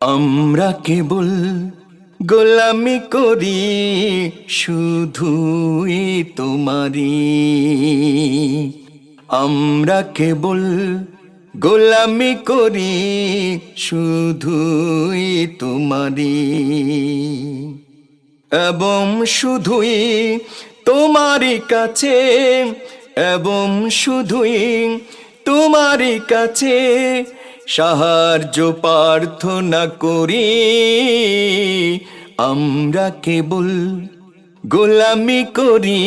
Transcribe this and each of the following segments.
আমরা কেবল গোলামি করি, শুধুই তোমারি আমরা কেবল গোলামি করি, শুধুই তোমারি এবং শুধুই তোমারই কাছে, এবং শুধুই তোমারই কাছে সাহায্য প্রার্থনা করি, আমরা কেবল গোলামি করি,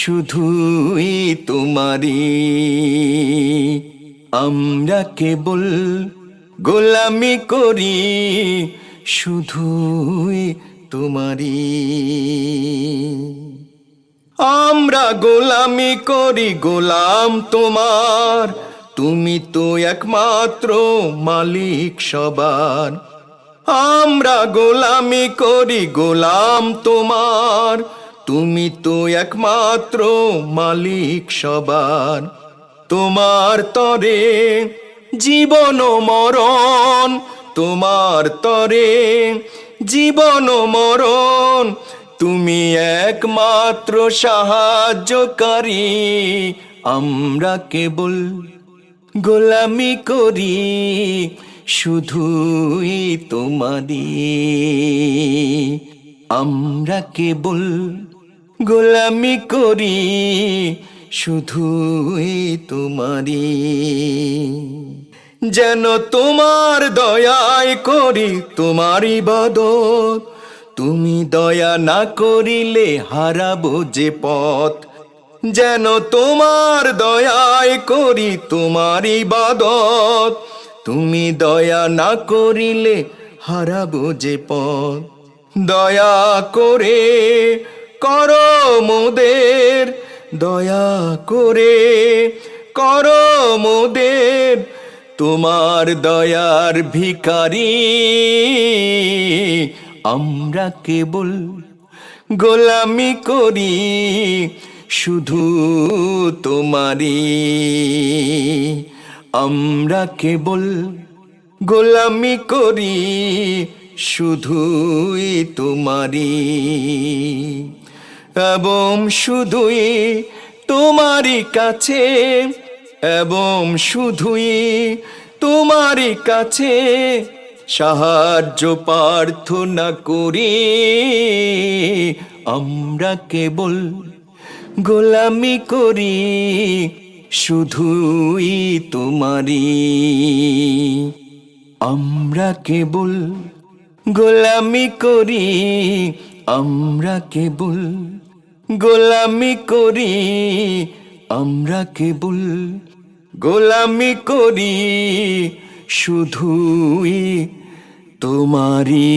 শুধুই তোমারি আমরা কেবল গোলামি করি, শুধুই তোমারি আমরা গোলামি করি, গোলাম তোমার। তুমি তো একমাত্র মালিক সবার। আমরা গোলামি করি, গোলাম তোমার। তুমি তো একমাত্র মালিক সবার। তোমার তরে জীবন মরণ। তোমার তরে জীবন মরণ। তুমি একমাত্র সাহায্যকারী। আমরা কেবল গোলামি করি, শুধুই তোমারি আমরা কেবল গোলামি করি, শুধুই তোমারি যেন তোমার দয়ায় করি তোমার ইবাদত তুমি দয়া না করিলে হারাবো যে পথ। যেন তোমার দয়ায় করি তোমার ইবাদত তুমি দয়া না করিলে হারাবো যে পথ। দয়া করে করো মোদের, দয়া করে করো মোদের তোমার দয়ার ভিকারি আমরা কেবল গোলামি করি শুধু তোমারি আমরা কেবল গোলামি করি, শুধুই তোমারি এবং শুধুই তোমারই কাছে, এবং শুধুই তোমারই কাছে সাহায্য প্রার্থনা করি। আমরা কেবল গোলামি করি শুধুই তোমারি আমরা কেবল গোলামি করি, আমরা কেবল গোলামি করি, আমরা কেবল গোলামি করি শুধুই তোমারি